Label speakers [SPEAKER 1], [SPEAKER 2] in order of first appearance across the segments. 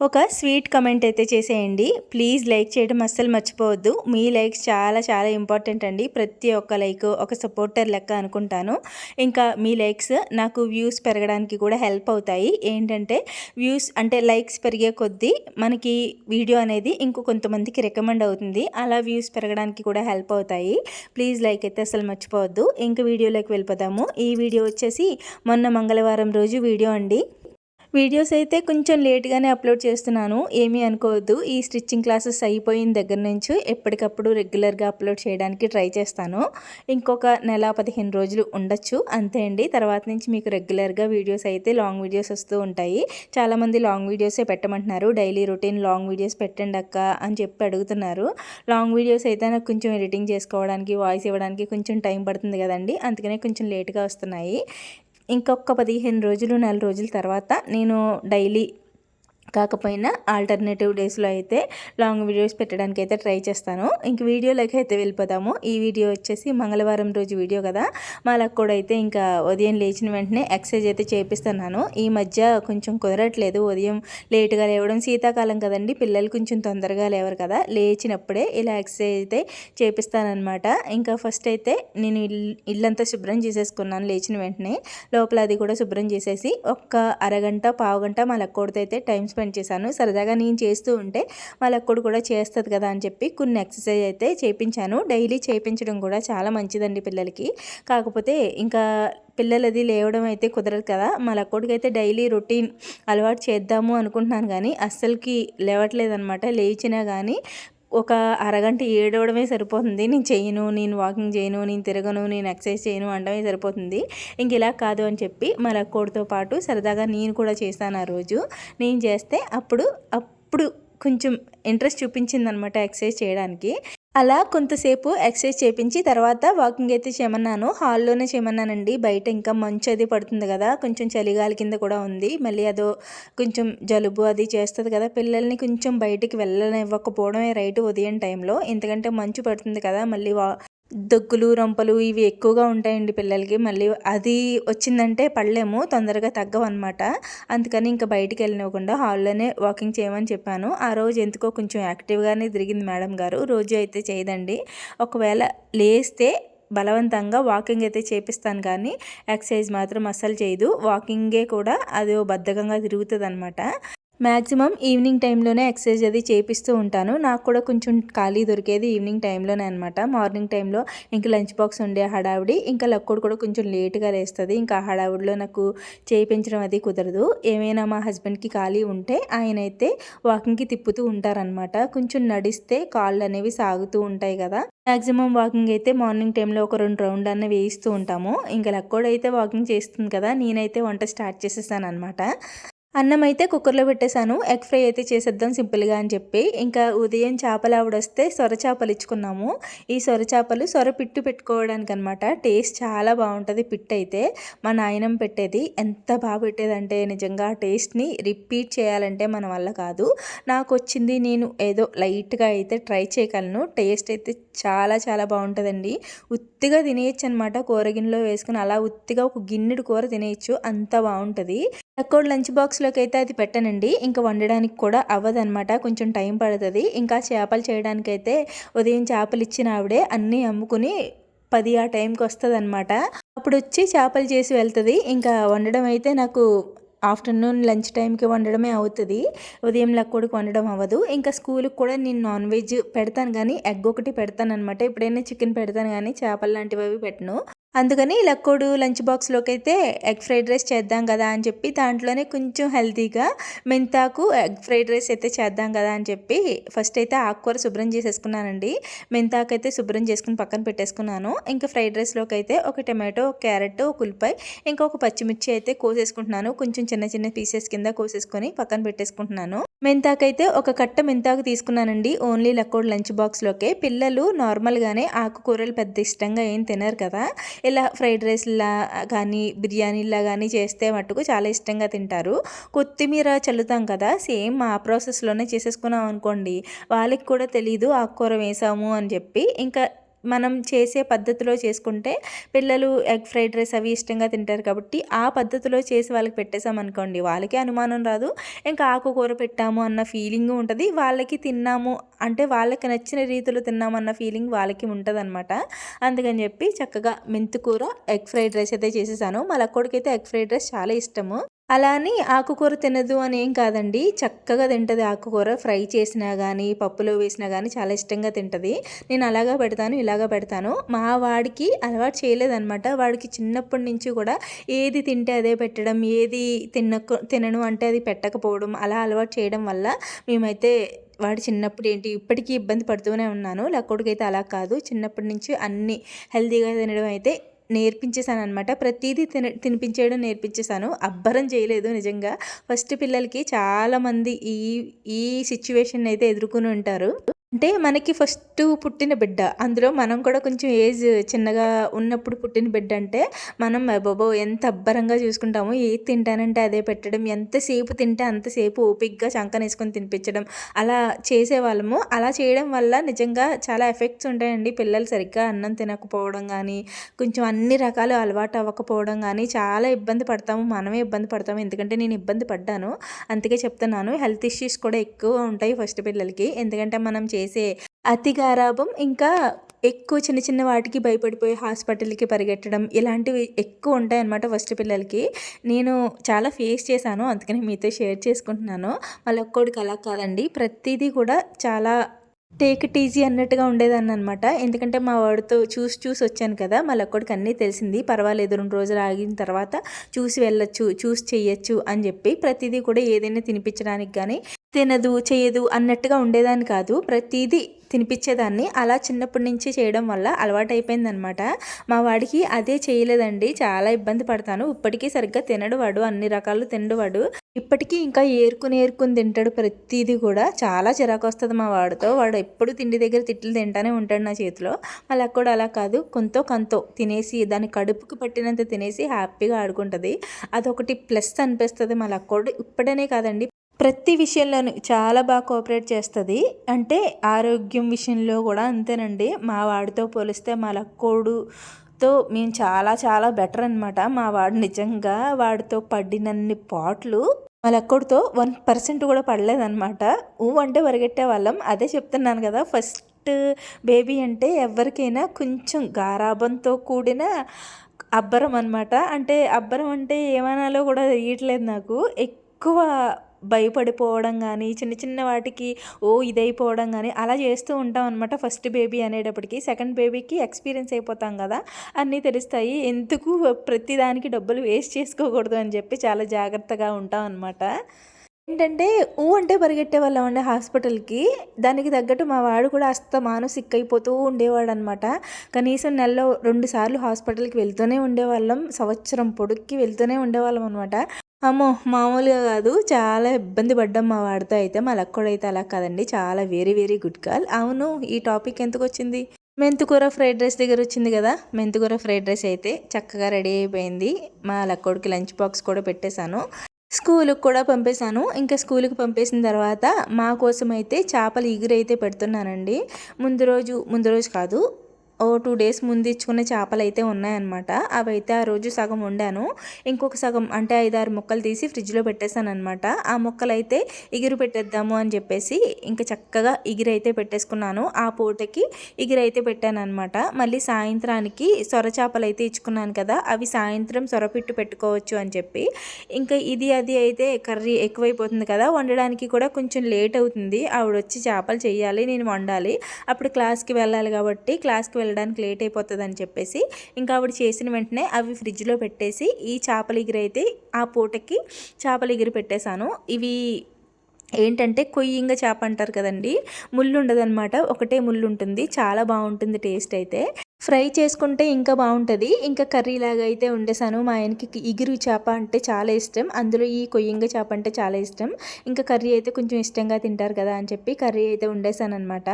[SPEAKER 1] ఒక sweet comment అయితే చేసేయండి. ప్లీజ్ లైక్ చేయడం అస్సలు మర్చిపోవద్దు. మీ లైక్స్ చాలా చాలా ఇంపార్టెంట్ అండి. ప్రతి ఒక్క లైక్ ఒక సపోర్టర్ లెక్క అనుకుంటాను. ఇంకా మీ లైక్స్ నాకు వ్యూస్ పెరగడానికి కూడా హెల్ప్ అవుతాయి. ఏంటంటే వ్యూస్ అంటే లైక్స్ పెరిగే కొద్దీ మనకి వీడియో అనేది ఇంకో కొంతమందికి రికమెండ్ అవుతుంది. అలా వ్యూస్ పెరగడానికి కూడా హెల్ప్ అవుతాయి. ప్లీజ్ లైక్ అయితే అసలు మర్చిపోవద్దు. ఇంకా వీడియోలోకి వెళ్ళిపోదాము. ఈ వీడియో వచ్చేసి మొన్న మంగళవారం రోజు వీడియో అండి. వీడియోస్ అయితే కొంచెం లేట్గానే అప్లోడ్ చేస్తున్నాను. ఏమీ అనుకోవద్దు. ఈ స్టిచ్చింగ్ క్లాసెస్ అయిపోయిన దగ్గర నుంచి ఎప్పటికప్పుడు రెగ్యులర్గా అప్లోడ్ చేయడానికి ట్రై చేస్తాను. ఇంకొక నెల పదిహేను రోజులు ఉండొచ్చు. అంతే అండి. తర్వాత నుంచి మీకు రెగ్యులర్గా వీడియోస్ అయితే లాంగ్ వీడియోస్ వస్తూ ఉంటాయి. చాలామంది లాంగ్ వీడియోసే పెట్టమంటున్నారు. డైలీ రొటీన్ లాంగ్ వీడియోస్ పెట్టండి అక్క అని చెప్పి అడుగుతున్నారు. లాంగ్ వీడియోస్ అయితే నాకు కొంచెం ఎడిటింగ్ చేసుకోవడానికి వాయిస్ ఇవ్వడానికి కొంచెం టైం పడుతుంది కదండి. అందుకనే కొంచెం లేట్గా వస్తున్నాయి. ఇంకొక పదిహేను రోజులు నెల రోజుల తర్వాత నేను డైలీ కాకపోయినా ఆల్టర్నేటివ్ డేస్లో అయితే లాంగ్ వీడియోస్ పెట్టడానికి అయితే ట్రై చేస్తాను. ఇంక వీడియోలోకి అయితే వెళ్ళిపోతాము. ఈ వీడియో వచ్చేసి మంగళవారం రోజు వీడియో కదా. మాలకు కూడా అయితే ఇంకా ఉదయం లేచిన వెంటనే ఎక్సర్సైజ్ అయితే చేపిస్తున్నాను. ఈ మధ్య కొంచెం కుదరట్లేదు. ఉదయం లేటుగా లేవడం శీతాకాలం కదండి. పిల్లలు కొంచెం తొందరగా లేవరు కదా. లేచినప్పుడే ఇలా ఎక్సర్సైజ్ అయితే చేపిస్తానమాట ఇంకా ఫస్ట్ అయితే నేను ఇల్లంతా శుభ్రం చేసేసుకున్నాను లేచిన వెంటనే. లోపల అది కూడా శుభ్రం చేసేసి ఒక్క అరగంట పావు గంట మా అయితే టైం స్పెండ్ స్పెండ్ చేశాను. సరదాగా నేను చేస్తూ ఉంటే వాళ్ళ కూడా చేస్తుంది కదా అని చెప్పి కొన్ని ఎక్సర్సైజ్ అయితే చేయించాను డైలీ చేయించడం కూడా చాలా మంచిదండి పిల్లలకి. కాకపోతే ఇంకా పిల్లలది లేవడం అయితే కుదరదు కదా. మా లక్కోడికి డైలీ రొటీన్ అలవాటు చేద్దాము అనుకుంటున్నాను కానీ అస్సలకి లేవట్లేదనమాట లేచినా కానీ ఒక అరగంట ఏడవడమే సరిపోతుంది. నేను చేయను నేను వాకింగ్ చేయను నేను తిరగను నేను ఎక్సర్సైజ్ చేయను అనడమే సరిపోతుంది. ఇంక ఇలా కాదు అని చెప్పి మన కోడితో పాటు సరదాగా నేను కూడా చేస్తాను ఆ రోజు. నేను చేస్తే అప్పుడు అప్పుడు కొంచెం ఇంట్రెస్ట్ చూపించింది అనమాట ఎక్సర్సైజ్ చేయడానికి. అలా కొంతసేపు ఎక్సర్సైజ్ చేపించి తర్వాత వాకింగ్ అయితే చేయమన్నాను. హాల్లోనే చేయమన్నానండి. బయట ఇంకా మంచు అది పడుతుంది కదా. కొంచెం చలిగాలి కింద కూడా ఉంది. మళ్ళీ అదో కొంచెం జలుబు అది చేస్తుంది కదా. పిల్లల్ని కొంచెం బయటికి వెళ్ళనివ్వకపోవడమే రైట్ ఉదయం టైంలో. ఎందుకంటే మంచు పడుతుంది కదా. మళ్ళీ వా దగ్గులు రొంపలు ఇవి ఎక్కువగా ఉంటాయండి పిల్లలకి. మళ్ళీ అది వచ్చిందంటే పడలేము తొందరగా తగ్గవన్నమాట. అందుకని ఇంకా బయటికి వెళ్ళనివ్వకుండా హాల్లోనే వాకింగ్ చేయమని చెప్పాను. ఆ రోజు ఎందుకో కొంచెం యాక్టివ్గానే తిరిగింది మేడం గారు. రోజు అయితే చేయదండి. ఒకవేళ లేస్తే బలవంతంగా వాకింగ్ అయితే చేపిస్తాను కానీ ఎక్సర్సైజ్ మాత్రం అస్సలు చేయదు. వాకింగే కూడా అది బద్ధకంగా తిరుగుతుంది అనమాట మ్యాక్సిమం ఈవినింగ్ టైంలోనే ఎక్సర్సైజ్ అది చేపిస్తూ ఉంటాను. నాకు కూడా కొంచెం ఖాళీ దొరికేది ఈవినింగ్ టైంలోనే అనమాట మార్నింగ్ టైంలో ఇంకా లంచ్ బాక్స్ ఉండే హడావిడి ఇంకా లక్కుడు కూడా కొంచెం లేట్గా లేస్తుంది. ఇంకా హడావిడిలో నాకు చేయించడం అది కుదరదు. ఏమైనా మా హస్బెండ్కి ఖాళీ ఉంటే ఆయన అయితే వాకింగ్కి తిప్పుతూ ఉంటారనమాట కొంచెం నడిస్తే కాళ్ళు అనేవి సాగుతూ ఉంటాయి కదా. మ్యాక్సిమం వాకింగ్ అయితే మార్నింగ్ టైంలో ఒక రెండు రౌండ్ అన్న వేయిస్తూ ఉంటాము. ఇంకా లక్కోడైతే వాకింగ్ చేస్తుంది కదా. నేనైతే వంట స్టార్ట్ చేసేసాను అనమాట అన్నం అయితే కుక్కర్లో పెట్టేశాను. ఎగ్ ఫ్రై అయితే చేసేద్దాం సింపుల్గా అని చెప్పి. ఇంకా ఉదయం చేపలు ఆవిడ వస్తే సొర చేపలు ఇచ్చుకున్నాము. ఈ సొర చేపలు సొర పిట్టు పెట్టుకోవడానికి అనమాట టేస్ట్ చాలా బాగుంటుంది పిట్టు అయితే. మా నాయనం పెట్టేది. ఎంత బాగా పెట్టేదంటే నిజంగా ఆ టేస్ట్ని రిపీట్ చేయాలంటే మన వల్ల కాదు. నాకు వచ్చింది నేను ఏదో లైట్గా అయితే ట్రై చేయగలను. టేస్ట్ అయితే చాలా చాలా బాగుంటుందండి. ఉత్తిగా తినేయచ్చు అనమాట కూర గిన్నెలో వేసుకుని అలా ఉత్తిగా ఒక గిన్నెడు కూర తినేయచ్చు. అంత బాగుంటుంది. అక్కడ లంచ్ బాక్స్ బాక్స్లోకి అయితే అది పెట్టనండి. ఇంకా వండడానికి కూడా అవ్వదనమాట కొంచెం టైం పడుతుంది. ఇంకా చేపలు చేయడానికి అయితే ఉదయం చేపలు ఇచ్చిన ఆవిడే అన్నీ అమ్ముకుని పది ఆ టైంకి వస్తుంది అనమాట అప్పుడు వచ్చి చేపలు చేసి వెళ్తుంది. ఇంకా వండడం అయితే నాకు ఆఫ్టర్నూన్ లంచ్ టైంకి వండడమే అవుతుంది. ఉదయం లక్కోడికి వండడం అవ్వదు. ఇంకా స్కూల్కి కూడా నేను నాన్ వెజ్ పెడతాను కానీ ఎగ్ ఒకటి పెడతాను అనమాట ఎప్పుడైనా చికెన్ పెడతాను కానీ చేపలు లాంటివి అవి పెట్టను. అందుకని లక్కోడు లంచ్ బాక్స్లోకి అయితే ఎగ్ ఫ్రైడ్ రైస్ చేద్దాం కదా అని చెప్పి దాంట్లోనే కొంచెం హెల్తీగా మెంతాకు ఎగ్ ఫ్రైడ్ రైస్ అయితే చేద్దాం కదా అని చెప్పి ఫస్ట్ అయితే ఆకుకూర శుభ్రం చేసేసుకున్నానండి. మెంతాకు అయితే శుభ్రం చేసుకుని పక్కన పెట్టేసుకున్నాను. ఇంకా ఫ్రైడ్ రైస్లోకి అయితే ఒక టమాటో ఒక క్యారెట్ ఒక ఉల్లిపాయ ఇంకా ఒక పచ్చిమిర్చి అయితే కోసేసుకుంటున్నాను. కొంచెం చిన్న చిన్న పీసెస్ కింద కోసేసుకొని పక్కన పెట్టేసుకుంటున్నాను. మెంతాకైతే ఒక కట్ట మెంతాకు తీసుకున్నానండి. ఓన్లీ లక్కోడ్ లంచ్ బాక్స్లోకే. పిల్లలు నార్మల్గానే ఆకుకూరలు పెద్ద ఇష్టంగా ఏం తినరు కదా. ఇలా ఫ్రైడ్ రైస్లా కానీ బిర్యానీలా కానీ చేస్తే మట్టుకు చాలా ఇష్టంగా తింటారు. కొత్తిమీర చల్లుతాం కదా సేమ్ ఆ ప్రాసెస్లోనే చేసేసుకున్నాం అనుకోండి వాళ్ళకి కూడా తెలీదు ఆకుకూర వేసాము అని చెప్పి. ఇంకా మనం చేసే పద్ధతిలో చేసుకుంటే పిల్లలు ఎగ్ ఫ్రైడ్ రైస్ అవి ఇష్టంగా తింటారు కాబట్టి ఆ పద్ధతిలో చేసి వాళ్ళకి పెట్టేసామనుకోండి వాళ్ళకి అనుమానం రాదు. ఇంకా ఆకుకూర పెట్టాము అన్న ఫీలింగ్ ఉంటుంది. వాళ్ళకి తిన్నాము అంటే వాళ్ళకి నచ్చిన రీతిలో తిన్నామన్న ఫీలింగ్ వాళ్ళకి ఉంటుంది అనమాట అందుకని చెప్పి చక్కగా మెంతుకూర ఎగ్ ఫ్రైడ్ రైస్ అయితే చేసేసాను. మా లక్కోడికి ఎగ్ ఫ్రైడ్ రైస్ చాలా ఇష్టము. అలా అని ఆకుకూర తినదు అని ఏం కాదండి. చక్కగా తింటుంది ఆకుకూర. ఫ్రై చేసినా కానీ పప్పులో వేసినా కానీ చాలా ఇష్టంగా తింటుంది. నేను అలాగా పెడతాను ఇలాగా పెడతాను. మా వాడికి అలవాటు చేయలేదనమాట వాడికి చిన్నప్పటి నుంచి కూడా ఏది తింటే అదే పెట్టడం ఏది తినక తినను అంటే అది పెట్టకపోవడం అలా అలవాటు చేయడం వల్ల మేమైతే వాడు చిన్నప్పుడు ఏంటి ఇప్పటికీ ఇబ్బంది పడుతూనే ఉన్నాను. లక్కోడికైతే అలా కాదు. చిన్నప్పటి నుంచి అన్నీ హెల్తీగా తినడం అయితే నేర్పించేశాను అనమాట ప్రతిదీ తిన తినిపించేయడం నేర్పించేశాను. అబ్బరం చేయలేదు నిజంగా. ఫస్ట్ పిల్లలకి చాలామంది ఈ ఈ సిచ్యువేషన్ అయితే ఎదుర్కొని ఉంటారు. అంటే మనకి ఫస్ట్ పుట్టిన బిడ్డ. అందులో మనం కూడా కొంచెం ఏజ్ చిన్నగా ఉన్నప్పుడు పుట్టిన బిడ్డ అంటే మనం బాబో ఎంత అబ్బరంగా చూసుకుంటామో ఏది తింటానంటే అదే పెట్టడం ఎంతసేపు తింటే అంతసేపు ఓపిక్గా చంకనేసుకొని తినిపించడం అలా చేసేవాళ్ళము. అలా చేయడం వల్ల నిజంగా చాలా ఎఫెక్ట్స్ ఉంటాయండి. పిల్లలు సరిగ్గా అన్నం తినకపోవడం కానీ కొంచెం అన్ని రకాలు అలవాటు అవ్వకపోవడం కానీ చాలా ఇబ్బంది పడతాము. మనమే ఇబ్బంది పడతాము. ఎందుకంటే నేను ఇబ్బంది పడ్డాను. అందుకే చెప్తున్నాను. హెల్త్ ఇష్యూస్ కూడా ఎక్కువ ఉంటాయి ఫస్ట్ పిల్లలకి. ఎందుకంటే మనం చే చేసే అతి గారాభం ఇంకా ఎక్కువ చిన్న చిన్న వాటికి భయపడిపోయి హాస్పిటల్కి పరిగెట్టడం ఇలాంటివి ఎక్కువ ఉంటాయన్నమాట ఫస్ట్ పిల్లలకి. నేను చాలా ఫేస్ చేశాను అందుకని మీతో షేర్ చేసుకుంటున్నాను. మళ్ళీ ఒక్కోడికి అలా కాదండి ప్రతిదీ కూడా చాలా టేక్ ఇట్ ఈజీ అన్నట్టుగా ఉండేదాన్ని అనమాట ఎందుకంటే మా వాడితో చూసి చూసి వచ్చాను కదా మళ్ళీ ఒక్కడికి అన్నీ తెలిసింది. పర్వాలేదు రెండు రోజులు ఆగిన తర్వాత చూసి వెళ్ళొచ్చు చూసి చెయ్యొచ్చు అని చెప్పి ప్రతిదీ కూడా ఏదైనా తినిపించడానికి కానీ తినదు చేయదు అన్నట్టుగా ఉండేదాన్ని కాదు. ప్రతిదీ తినిపించేదాన్ని. అలా చిన్నప్పటి నుంచి చేయడం వల్ల అలవాటైపోయిందనమాట మా వాడికి అదే చేయలేదండి. చాలా ఇబ్బంది పడతాను. ఇప్పటికీ సరిగ్గా తినడు వాడు. అన్ని రకాలు తినడు వాడు. ఇప్పటికీ ఇంకా ఏరుకుని ఏరుకుని తింటాడు ప్రతిదీ కూడా. చాలా చిరాకు వస్తుంది మా వాడితో. వాడు ఎప్పుడు తిండి దగ్గర తిట్లు తింటానే ఉంటాడు నా చేతిలో. మళ్ళీ కూడా అలా కాదు. కొంత కొంత తినేసి దాని కడుపుకి పట్టినంత తినేసి హ్యాపీగా ఆడుకుంటుంది. అదొకటి ప్లస్ అనిపిస్తుంది మళ్ళీ అక్కడ ఇప్పుడనే కాదండి. ప్రతి విషయంలోనూ చాలా బాగా కోఆపరేట్ చేస్తుంది. అంటే ఆరోగ్యం విషయంలో కూడా అంతేనండి. మా వాడితో పోలిస్తే మా లక్కోడుతో మేము చాలా చాలా బెటర్ అనమాట మా వాడు నిజంగా వాడితో పడినన్ని పాటలు మా లక్కోడితో వన్ పర్సెంట్ కూడా పడలేదన్నమాట. ఊ అంటే పరిగెట్టే వాళ్ళం. అదే చెప్తున్నాను కదా ఫస్ట్ బేబీ అంటే ఎవరికైనా కొంచెం గారాబంతో కూడిన అబ్బరం అనమాట అంటే అబ్బరం అంటే ఏమనాలో కూడా తెలియట్లేదు నాకు. ఎక్కువ భయపడిపోవడం కానీ చిన్న చిన్న వాటికి ఓ ఇదైపోవడం కానీ అలా చేస్తూ ఉంటాం అనమాట ఫస్ట్ బేబీ అనేటప్పటికి. సెకండ్ బేబీకి ఎక్స్పీరియన్స్ అయిపోతాం కదా అన్నీ తెలుస్తాయి. ఎందుకు ప్రతిదానికి డబ్బులు వేస్ట్ చేసుకోకూడదు అని చెప్పి చాలా జాగ్రత్తగా ఉంటాం అనమాట ఏంటంటే ఊ అంటే పరిగెట్టే వాళ్ళం అండి హాస్పిటల్కి. దానికి తగ్గట్టు మా వాడు కూడా అస్తమాను సిక్ అయిపోతూ ఉండేవాడు అనమాట కనీసం నెలలో రెండు సార్లు హాస్పిటల్కి వెళ్తూనే ఉండేవాళ్ళం. సంవత్సరం పొడుక్కి వెళ్తూనే ఉండేవాళ్ళం అనమాట అమ్మో మామూలుగా కాదు. చాలా ఇబ్బంది పడ్డాం మా వాడితో అయితే. మా లక్కడు అయితే అలా కాదండి. చాలా వెరీ వెరీ గుడ్ కాల్ అవును ఈ టాపిక్ ఎందుకు వచ్చింది? మెంతుకూర ఫ్రైడ్ రైస్ దగ్గర వచ్చింది కదా. మెంతుకూర ఫ్రైడ్ రైస్ అయితే చక్కగా రెడీ అయిపోయింది. మా లక్కోడికి లంచ్ బాక్స్ కూడా పెట్టేశాను. స్కూల్కి కూడా పంపేశాను. ఇంకా స్కూల్కి పంపేసిన తర్వాత మా కోసం అయితే చేపలు ఎగురైతే పెడుతున్నానండి. ముందు రోజు ముందు రోజు కాదు ఓ టూ డేస్ ముందు ఇచ్చుకున్న చేపలు అయితే ఉన్నాయన్నమాట. అవి అయితే ఆ రోజు సగం వండాను. ఇంకొక సగం అంటే ఐదారు ముక్కలు తీసి ఫ్రిడ్జ్లో పెట్టేశాను అనమాట ఆ ముక్కలు అయితే ఎగిరి పెట్టేద్దాము అని చెప్పేసి ఇంకా చక్కగా ఎగిరైతే పెట్టేసుకున్నాను. ఆ పూటకి ఎగిరైతే పెట్టాను అనమాట మళ్ళీ సాయంత్రానికి సొర చేపలు అయితే ఇచ్చుకున్నాను కదా అవి సాయంత్రం సొరపిట్టు పెట్టుకోవచ్చు అని చెప్పి. ఇంకా ఇది అది అయితే కర్రీ ఎక్కువైపోతుంది కదా వండడానికి కూడా కొంచెం లేట్ అవుతుంది. ఆవిడ వచ్చి చేపలు చేయాలి నేను వండాలి. అప్పుడు క్లాస్కి వెళ్ళాలి కాబట్టి క్లాస్కి వెళ్ళడానికి లేట్ అయిపోతుంది అని చెప్పేసి ఇంకా ఆవిడ చేసిన వెంటనే అవి ఫ్రిడ్జ్లో పెట్టేసి ఈ చేపల ఎగిరి అయితే ఆ పూటకి చేపల ఎగిరి పెట్టేశాను. ఇవి ఏంటంటే కొయ్యింగ చేప అంటారు కదండి ముళ్ళు ఉండదన్నమాట. ఒకటే ముళ్ళు ఉంటుంది. చాలా బాగుంటుంది టేస్ట్ అయితే. ఫ్రై చేసుకుంటే ఇంకా బాగుంటుంది. ఇంకా కర్రీ లాగా అయితే ఉండేసాను మా ఆయనకి ఇగురు చేప అంటే చాలా ఇష్టం. అందులో ఈ కొయ్యింగ చేప అంటే చాలా ఇష్టం. ఇంకా కర్రీ అయితే కొంచెం ఇష్టంగా తింటారు కదా అని చెప్పి కర్రీ అయితే ఉండేసాను అనమాట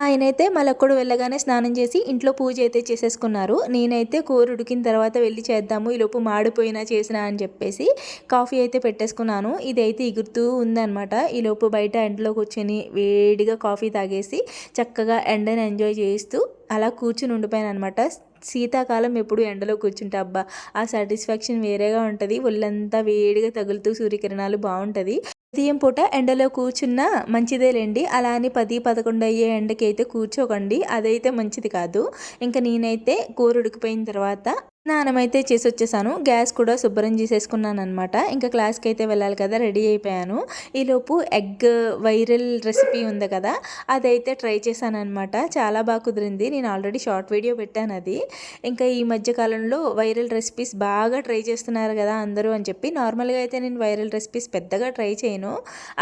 [SPEAKER 1] ఆయనైతే మలక్కడు వెళ్ళగానే స్నానం చేసి ఇంట్లో పూజ అయితే చేసేసుకున్నారు. నేనైతే కూర ఉడికిన తర్వాత వెళ్ళి చేద్దాము ఈలోపు మాడిపోయినా చేసినా అని చెప్పేసి కాఫీ అయితే పెట్టేసుకున్నాను. ఇది అయితే ఎగురుతూ ఉందనమాట ఈలోపు బయట ఎండలో కూర్చొని వేడిగా కాఫీ తాగేసి చక్కగా ఎండని ఎంజాయ్ చేస్తూ అలా కూర్చుని ఉండిపోయాను అనమాట శీతాకాలం ఎప్పుడు ఎండలో కూర్చుంటే అబ్బా ఆ సాటిస్ఫాక్షన్ వేరేగా ఉంటుంది. ఒళ్ళంతా వేడిగా తగులుతూ సూర్యకిరణాలు బాగుంటుంది. ఉదయం పూట ఎండలో కూర్చున్నా మంచిదేలేండి. అలా అని పది పదకొండు అయ్యే ఎండకి అయితే కూర్చోకండి. అదైతే మంచిది కాదు. ఇంకా నేనైతే కూర ఉడికిపోయిన తర్వాత స్నానం అయితే చేసి వచ్చేసాను గ్యాస్ కూడా శుభ్రం చేసేసుకున్నాను అనమాట ఇంకా క్లాస్కి అయితే వెళ్ళాలి కదా రెడీ అయిపోయాను. ఈలోపు ఎగ్ వైరల్ రెసిపీ ఉంది కదా అదైతే ట్రై చేశాను అనమాట చాలా బాగా కుదిరింది. నేను ఆల్రెడీ షార్ట్ వీడియో పెట్టాను అది. ఇంకా ఈ మధ్యకాలంలో వైరల్ రెసిపీస్ బాగా ట్రై చేస్తున్నారు కదా అందరూ అని చెప్పి నార్మల్గా అయితే నేను వైరల్ రెసిపీస్ పెద్దగా ట్రై చేయను.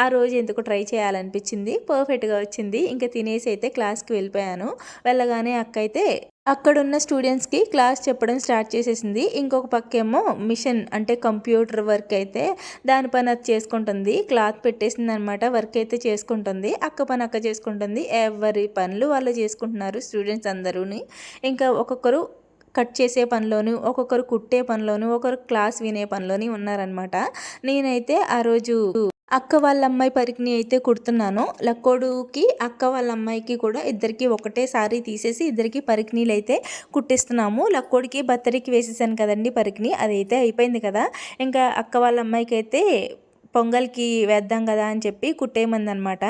[SPEAKER 1] ఆ రోజు ఎందుకు ట్రై చేయాలనిపించింది పర్ఫెక్ట్గా వచ్చింది. ఇంకా తినేసి అయితే క్లాస్కి వెళ్ళిపోయాను. వెళ్ళగానే అక్క అయితే అక్కడున్న స్టూడెంట్స్కి క్లాస్ చెప్పడం స్టార్ట్ చేసేసింది. ఇంకొక పక్కేమో మిషన్ అంటే కంప్యూటర్ వర్క్ అయితే దాని పని అది చేసుకుంటుంది. క్లాత్ పెట్టేసింది అనమాట వర్క్ అయితే చేసుకుంటుంది. అక్క పని అక్క చేసుకుంటుంది. ఎవరి పనులు వాళ్ళు చేసుకుంటున్నారు స్టూడెంట్స్ అందరూని. ఇంకా ఒక్కొక్కరు కట్ చేసే పనిలోను ఒక్కొక్కరు కుట్టే పనిలోను ఒకరు క్లాస్ వినే పనిలోని ఉన్నారనమాట. నేనైతే ఆ రోజు అక్క వాళ్ళ అమ్మాయి పరికిని అయితే కుడుతున్నాను. లక్కోడుకి అక్క వాళ్ళ అమ్మాయికి కూడా ఇద్దరికి ఒకటేసారి తీసేసి ఇద్దరికి పరికినీలు అయితే కుట్టిస్తున్నాము. లక్కోడికి బత్తరికి వేసేసాను కదండి పరికిని అదైతే అయిపోయింది కదా. ఇంకా అక్క వాళ్ళ అమ్మాయికి అయితే పొంగల్కి వేద్దాం కదా అని చెప్పి కుట్టేయమంది అనమాట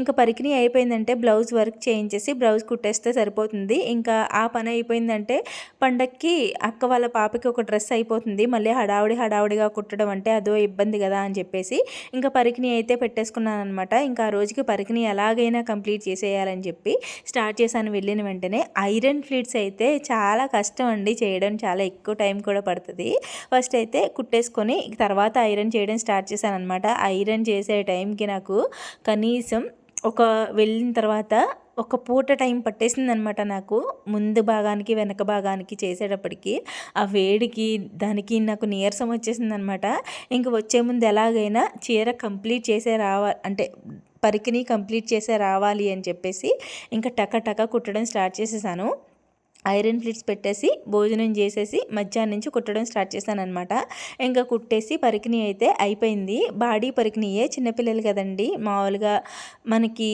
[SPEAKER 1] ఇంకా పరికిణి అయిపోయిందంటే బ్లౌజ్ వర్క్ చేయించేసి బ్లౌజ్ కుట్టేస్తే సరిపోతుంది. ఇంకా ఆ పని అయిపోయిందంటే పండక్కి అక్క వాళ్ళ పాపకి ఒక డ్రెస్ అయిపోతుంది. మళ్ళీ హడావుడి హడావుడిగా కుట్టడం అంటే అదో ఇబ్బంది కదా అని చెప్పేసి ఇంకా పరికిణి అయితే పెట్టేసుకున్నాను అనమాట ఇంకా ఆ రోజుకి పరికిణి ఎలాగైనా కంప్లీట్ చేసేయాలని చెప్పి స్టార్ట్ చేశాను వెళ్ళిన వెంటనే. ఐరన్ ఫ్లీట్స్ అయితే చాలా కష్టం అండి చేయడం. చాలా ఎక్కువ టైం కూడా పడుతుంది. ఫస్ట్ అయితే కుట్టేసుకొని తర్వాత ఐరన్ చేయడం స్టార్ట్ చేశాను అనమాట అనమాట ఐరన్ చేసే టైంకి నాకు కనీసం ఒక వెళ్ళిన తర్వాత ఒక పూట టైం పట్టేసింది అనమాట నాకు. ముందు భాగానికి వెనక భాగానికి చేసేటప్పటికి ఆ వేడికి దానికి నాకు నీరసం వచ్చేసింది అనమాట ఇంక వచ్చే ముందు ఎలాగైనా చీర కంప్లీట్ చేసే రావాలి అంటే పరికిని కంప్లీట్ చేసే రావాలి అని చెప్పేసి ఇంకా టక టక కుట్టడం స్టార్ట్ చేసేసాను. ఐరన్ ప్లేట్స్ పెట్టేసి భోజనం చేసేసి మధ్యాహ్నం నుంచి కుట్టడం స్టార్ట్ చేశాను అనమాట ఇంకా కుట్టేసి పరికిణి అయితే అయిపోయింది. బాడీ పరికిణియే చిన్నపిల్లలు కదండి. మామూలుగా మనకి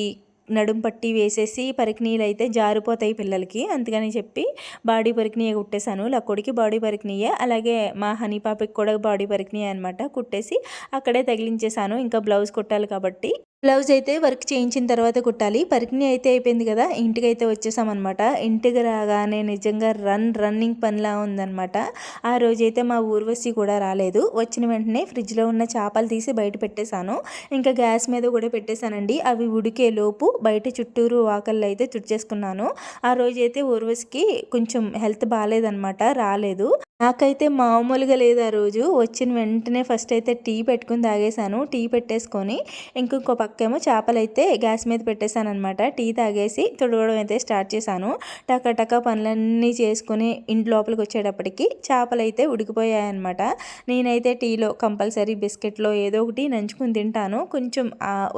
[SPEAKER 1] నడుం పట్టి వేసేసి పరికినీలు అయితే జారిపోతాయి పిల్లలకి. అందుకని చెప్పి బాడీ పరికినీయ కుట్టేశాను. లక్కోడికి బాడీ పరికినీయే అలాగే మా హనీ పాపకి కూడా బాడీ పరికినీయ అనమాట కుట్టేసి అక్కడే తగిలించేశాను. ఇంకా బ్లౌజ్ కుట్టాలి కాబట్టి బ్లౌజ్ అయితే వర్క్ చేయించిన తర్వాత కుట్టాలి. పరికిణి అయితే అయిపోయింది కదా ఇంటికి అయితే వచ్చేసామన్నమాట. ఇంటికి రాగానే నిజంగా రన్ రన్నింగ్ పనిలా ఉందన్నమాట. ఆ రోజైతే మా ఊర్వశి కూడా రాలేదు. వచ్చిన వెంటనే ఫ్రిడ్జ్లో ఉన్న చేపలు తీసి బయట పెట్టేశాను. ఇంకా గ్యాస్ మీద కూడా పెట్టేశానండి. అవి ఉడికే లోపు బయట చుట్టూరు వాకల్లో అయితే తుడిచేసుకున్నాను. ఆ రోజైతే ఊర్వశికి కొంచెం హెల్త్ బాగాలేదనమాట రాలేదు. నాకైతే మామూలుగా లేదు ఆ రోజు. వచ్చిన వెంటనే ఫస్ట్ అయితే టీ పెట్టుకుని తాగేశాను. టీ పెట్టేసుకొని ఇంకొక పక్కేమో చేపలు అయితే గ్యాస్ మీద పెట్టేశాను అనమాట టీ తాగేసి తుడవడం అయితే స్టార్ట్ చేశాను. టకటక పనులన్నీ చేసుకుని ఇంటి లోపలికి వచ్చేటప్పటికి చేపలు అయితే ఉడికిపోయాయన్నమాట. నేనైతే టీలో కంపల్సరీ బిస్కెట్లో ఏదో ఒకటి నంచుకుని తింటాను. కొంచెం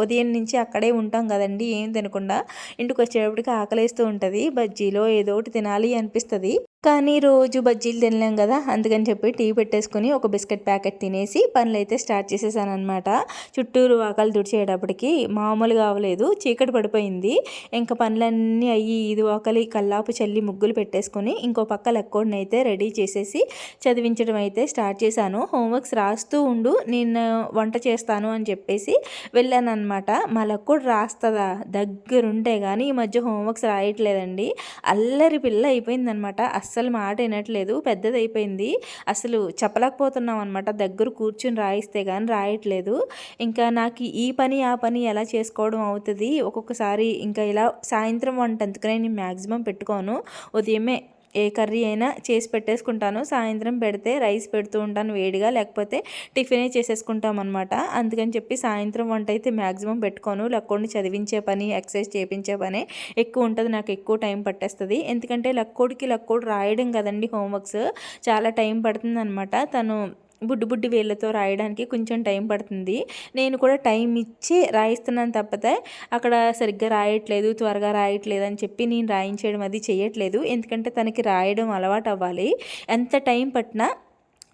[SPEAKER 1] ఉదయం నుంచి అక్కడే ఉంటాం కదండి ఏం తినకుండా ఇంటికి వచ్చేటప్పటికి ఆకలిస్తూ ఉంటుంది. బజ్జీలో ఏదో ఒకటి తినాలి అనిపిస్తుంది. కానీ రోజు బజ్జీలు తినలేం కదా అందుకని చెప్పి టీ పెట్టేసుకొని ఒక బిస్కెట్ ప్యాకెట్ తినేసి పనులు అయితే స్టార్ట్ చేసేసాను అనమాట చుట్టూరు వాకలు తుడిచేటప్పటికి మామూలుగా అవ్వలేదు చీకటి పడిపోయింది. ఇంకా పనులన్నీ అయ్యి ఇది ఒకలి కల్లాపు చల్లి ముగ్గులు పెట్టేసుకొని ఇంకో పక్క లెక్కోడిని అయితే రెడీ చేసేసి చదివించడం అయితే స్టార్ట్ చేశాను. హోంవర్క్స్ రాస్తూ ఉండు నేను వంట చేస్తాను అని చెప్పేసి వెళ్ళాను అనమాట మా లెక్కోడు రాస్తుందా? దగ్గరుంటే కానీ ఈ మధ్య హోంవర్క్స్ రాయట్లేదండి. అల్లరి పిల్ల అయిపోయిందనమాట అస్సలు మాట వినట్లేదు. పెద్దది అయిపోయింది అసలు చెప్పలేకపోతున్నాం అనమాట దగ్గర కూర్చుని రాయిస్తే కానీ రాయట్లేదు. ఇంకా నాకు ఈ పని ఆ పని ఎలా చేసుకోవడం అవుతుంది? ఒక్కొక్కసారి ఇంకా ఇలా సాయంత్రం వంట అందుకనే నేను మ్యాక్సిమం పెట్టుకోను. ఉదయమే ఏ కర్రీ అయినా చేసి పెట్టేసుకుంటాను. సాయంత్రం పెడితే రైస్ పెడుతూ ఉంటాను వేడిగా లేకపోతే టిఫినే చేసేసుకుంటాం అనమాట అందుకని చెప్పి సాయంత్రం వంట అయితే మ్యాక్సిమం పెట్టుకోను. లక్కోడిని చదివించే పని ఎక్సర్సైజ్ చేయించే పని ఎక్కువ ఉంటుంది. నాకు ఎక్కువ టైం పట్టేస్తుంది. ఎందుకంటే లక్కోడికి లక్కోడు రాయడం కదండి హోంవర్క్స్. చాలా టైం పడుతుంది అనమాట తను బుడ్డు బుడ్డి వేళ్ళతో రాయడానికి కొంచెం టైం పడుతుంది. నేను కూడా టైం ఇచ్చి రాయిస్తున్నాను తప్పితే అక్కడ సరిగ్గా రాయట్లేదు త్వరగా రాయట్లేదు అని చెప్పి నేను రాయించడం అది చేయట్లేదు. ఎందుకంటే తనకి రాయడం అలవాటు అవ్వాలి ఎంత టైం పట్టినా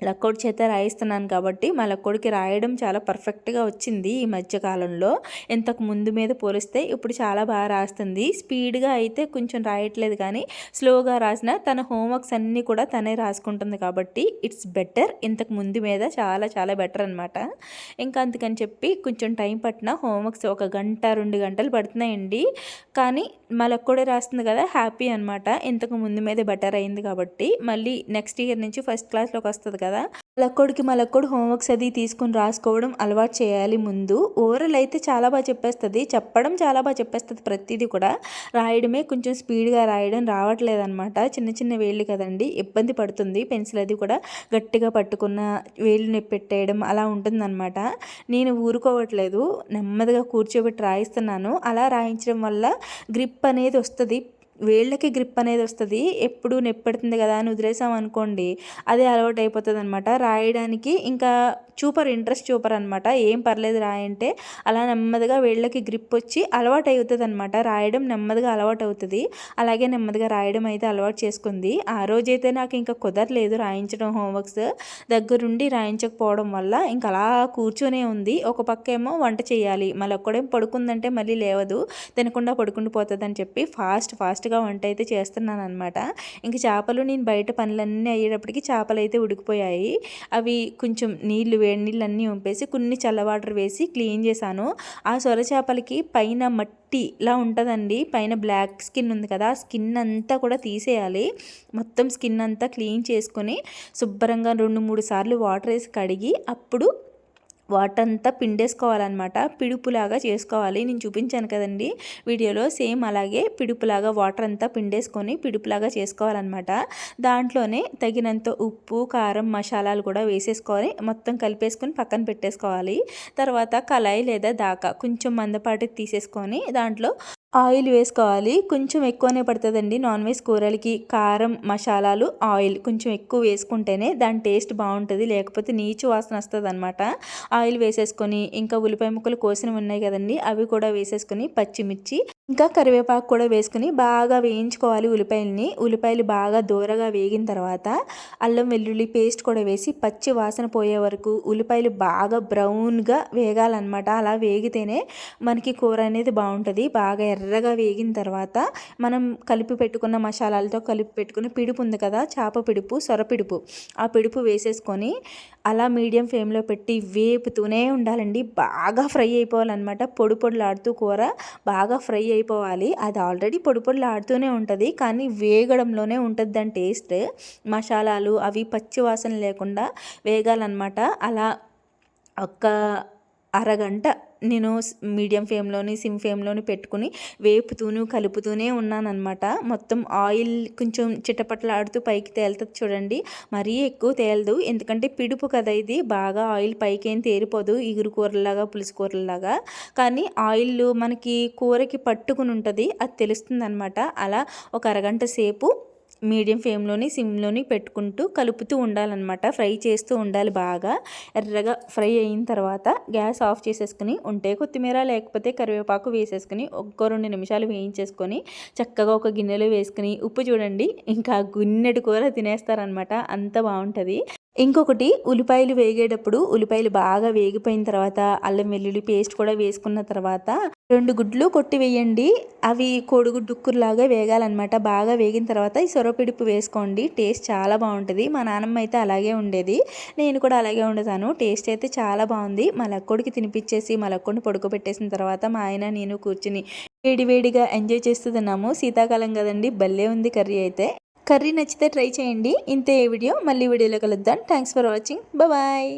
[SPEAKER 1] లక్కోడి చేత రాయిస్తున్నాను కాబట్టి మా లక్కోడికి రాయడం చాలా పర్ఫెక్ట్గా వచ్చింది ఈ మధ్యకాలంలో ఇంతకు ముందు మీద పోలిస్తే ఇప్పుడు చాలా బాగా రాస్తుంది. స్పీడ్గా అయితే కొంచెం రాయట్లేదు కానీ స్లోగా రాసిన తన హోంవర్క్స్ అన్నీ కూడా తనే రాసుకుంటుంది కాబట్టి ఇట్స్ బెటర్ ఇంతకు ముందు మీద చాలా చాలా బెటర్ అనమాట ఇంకా అందుకని చెప్పి కొంచెం టైం పట్టిన హోంవర్క్స్ ఒక గంట రెండు గంటలు పడుతున్నాయండి. కానీ మా లక్కోడే రాస్తుంది కదా హ్యాపీ అనమాట ఇంతకు ముందు మీద బెటర్ అయింది కాబట్టి మళ్ళీ నెక్స్ట్ ఇయర్ నుంచి ఫస్ట్ క్లాస్లోకి వస్తుంది కదా. కదా? మా లక్కోడు హోంవర్క్స్ అది తీసుకుని రాసుకోవడం అలవాటు చేయాలి ముందు. ఓరల్ అయితే చాలా బాగా చెప్పేస్తుంది. చెప్పడం చాలా బాగా చెప్పేస్తుంది ప్రతిదీ కూడా. రాయడమే కొంచెం స్పీడ్గా రాయడం రావట్లేదన్నమాట. చిన్న చిన్న వేళ్ళు కదండి ఇబ్బంది పడుతుంది. పెన్సిల్ అది కూడా గట్టిగా పట్టుకున్న వేళ్ళు నొప్పి పెట్టేయడం అలా ఉంటుందన్నమాట. నేను ఊరుకోవట్లేదు. నెమ్మదిగా కూర్చోబెట్టి రాయిస్తున్నాను. అలా రాయించడం వల్ల గ్రిప్ అనేది వస్తుంది. వేళ్ళకి గ్రిప్ అనేది వస్తుంది. ఎప్పుడు నెప్పెడుతుంది కదా అని వదిలేసాం అనుకోండి అది అలవాటు అయిపోతుంది అనమాట రాయడానికి ఇంకా చూపర్ ఇంట్రెస్ట్ చూపర్ అనమాట ఏం పర్లేదు రాయంటే అలా నెమ్మదిగా వేళ్ళకి గ్రిప్ వచ్చి అలవాటు అవుతుంది అనమాట రాయడం నెమ్మదిగా అలవాటు అవుతుంది. అలాగే నెమ్మదిగా రాయడం అయితే అలవాటు చేసుకుంది. ఆ రోజైతే నాకు ఇంకా కుదరలేదు రాయించడం హోంవర్క్స్ దగ్గరుండి రాయించకపోవడం వల్ల ఇంకా అలా కూర్చొనే ఉంది. ఒక పక్క ఏమో వంట చేయాలి మళ్ళీ ఒక్కడేం పడుకుందంటే మళ్ళీ లేవదు తినకుండా పడుకుండిపోతుంది అని చెప్పి ఫాస్ట్ ఫాస్ట్గా వంట అయితే చేస్తున్నాను అనమాట ఇంక చేపలు నేను బయట పనులన్నీ అయ్యేటప్పటికి చేపలు అయితే ఉడికిపోయాయి. అవి కొంచెం నీళ్ళు వేడి నీళ్ళు అన్నీ వంపేసి కొన్ని చల్ల వాటర్ వేసి క్లీన్ చేశాను. ఆ సొర చేపలకి పైన మట్టి ఇలా ఉంటుందండి. పైన బ్లాక్ స్కిన్ ఉంది కదా ఆ స్కిన్ అంతా కూడా తీసేయాలి. మొత్తం స్కిన్ అంతా క్లీన్ చేసుకొని శుభ్రంగా రెండు మూడు సార్లు వాటర్ వేసి కడిగి అప్పుడు వాటర్ అంతా పిండేసుకోవాలన్నమాట. పిడుపులాగా చేసుకోవాలి. నేను చూపించాను కదండి వీడియోలో సేమ్ అలాగే పిడుపులాగా వాటర్ అంతా పిండేసుకొని పిడుపులాగా చేసుకోవాలన్నమాట. దాంట్లోనే తగినంత ఉప్పు కారం మసాలాలు కూడా వేసేసుకొని మొత్తం కలిపేసుకొని పక్కన పెట్టేసుకోవాలి. తర్వాత కళాయి లేదా దాకా కొంచెం మందపాటి తీసేసుకొని దాంట్లో ఆయిల్ వేసుకోవాలి. కొంచెం ఎక్కువనే పడుతుందండి నాన్ వెజ్ కూరలకి. కారం మసాలాలు ఆయిల్ కొంచెం ఎక్కువ వేసుకుంటేనే దాని టేస్ట్ బాగుంటుంది. లేకపోతే నీచు వాసన వస్తుంది అనమాట ఆయిల్ వేసేసుకొని ఇంకా ఉల్లిపాయ ముక్కలు కోసినవి ఉన్నాయి కదండి అవి కూడా వేసేసుకొని పచ్చిమిర్చి ఇంకా కరివేపాకు కూడా వేసుకుని బాగా వేయించుకోవాలి ఉల్లిపాయలని. ఉల్లిపాయలు బాగా దూరగా వేగిన తర్వాత అల్లం వెల్లుల్లి పేస్ట్ కూడా వేసి పచ్చి వాసన పోయే వరకు ఉల్లిపాయలు బాగా బ్రౌన్గా వేగాలన్నమాట. అలా వేగితేనే మనకి కూర అనేది బాగుంటుంది. బాగా ఎర్రగా వేగిన తర్వాత మనం కలిపి పెట్టుకున్న మసాలాలతో కలిపి పెట్టుకున్న పిడుపు ఉంది కదా చేప పిడుపు సొర పిడుపు. ఆ పిడుపు వేసేసుకొని అలా మీడియం ఫ్లేమ్లో పెట్టి వేపుతూనే ఉండాలండి. బాగా ఫ్రై అయిపోవాలన్నమాట. పొడి పొడులాడుతూ కూర బాగా ఫ్రై అయిపోవాలి. అది ఆల్రెడీ పొడి పొడిలాడుతూనే ఉంటుంది. కానీ వేగడంలోనే ఉంటుంది దాని టేస్ట్. మసాలాలు అవి పచ్చి వాసన లేకుండా వేగాలన్నమాట. అలా ఒక్క అరగంట నేను మీడియం ఫ్లేమ్లోని సిమ్ ఫ్లేమ్లోని పెట్టుకుని వేపుతూను కలుపుతూనే ఉన్నానమాట మొత్తం ఆయిల్ కొంచెం చిట్టపట్లాడుతూ పైకి తేలుతుంది చూడండి. మరీ ఎక్కువ తేలదు. ఎందుకంటే పిడుపు కదా ఇది. బాగా ఆయిల్ పైకి ఏం తేరిపోదు. ఇగురు కూరలాగా పులుసు కూరలాగా కానీ ఆయిల్ మనకి కూరకి పట్టుకుని ఉంటుంది. అది తెలుస్తుంది అనమాట అలా ఒక అరగంట సేపు మీడియం ఫ్లేమ్లోని సిమ్లోని పెట్టుకుంటూ కలుపుతూ ఉండాలన్నమాట. ఫ్రై చేస్తూ ఉండాలి బాగా. ఎర్రగా ఫ్రై అయిన తర్వాత గ్యాస్ ఆఫ్ చేసేసుకుని ఉంటే కొత్తిమీర లేకపోతే కరివేపాకు వేసేసుకుని ఒక్క రెండు నిమిషాలు వేయించేసుకొని చక్కగా ఒక గిన్నెలో వేసుకుని ఉప్పు చూడండి ఇంకా గున్నెడు కూర తినేస్తారనమాట అంత బాగుంటుంది. ఇంకొకటి ఉల్లిపాయలు వేగేటప్పుడు ఉల్లిపాయలు బాగా వేగిపోయిన తర్వాత అల్లం వెల్లుల్లి పేస్ట్ కూడా వేసుకున్న తర్వాత రెండు గుడ్లు కొట్టి వేయండి. అవి కోడిగుడ్డుక్కులాగా వేగాలన్నమాట. బాగా వేగిన తర్వాత ఈ సొరపిడుపు వేసుకోండి. టేస్ట్ చాలా బాగుంటుంది. మా నాన్నమ్మ అయితే అలాగే ఉండేది. నేను కూడా అలాగే ఉండేదాను. టేస్ట్ అయితే చాలా బాగుంది. మా తినిపించేసి మా పడుకోబెట్టేసిన తర్వాత మా ఆయన నేను కూర్చుని వేడివేడిగా ఎంజాయ్ చేస్తూ తిన్నాము. శీతాకాలం కదండి. భలే ఉంది కర్రీ అయితే. కర్రీ నచ్చితే ట్రై చేయండి. ఇంతే ఈ వీడియో. మళ్ళీ వీడియోలో కలుద్దాం. Thanks for watching. బాయ్.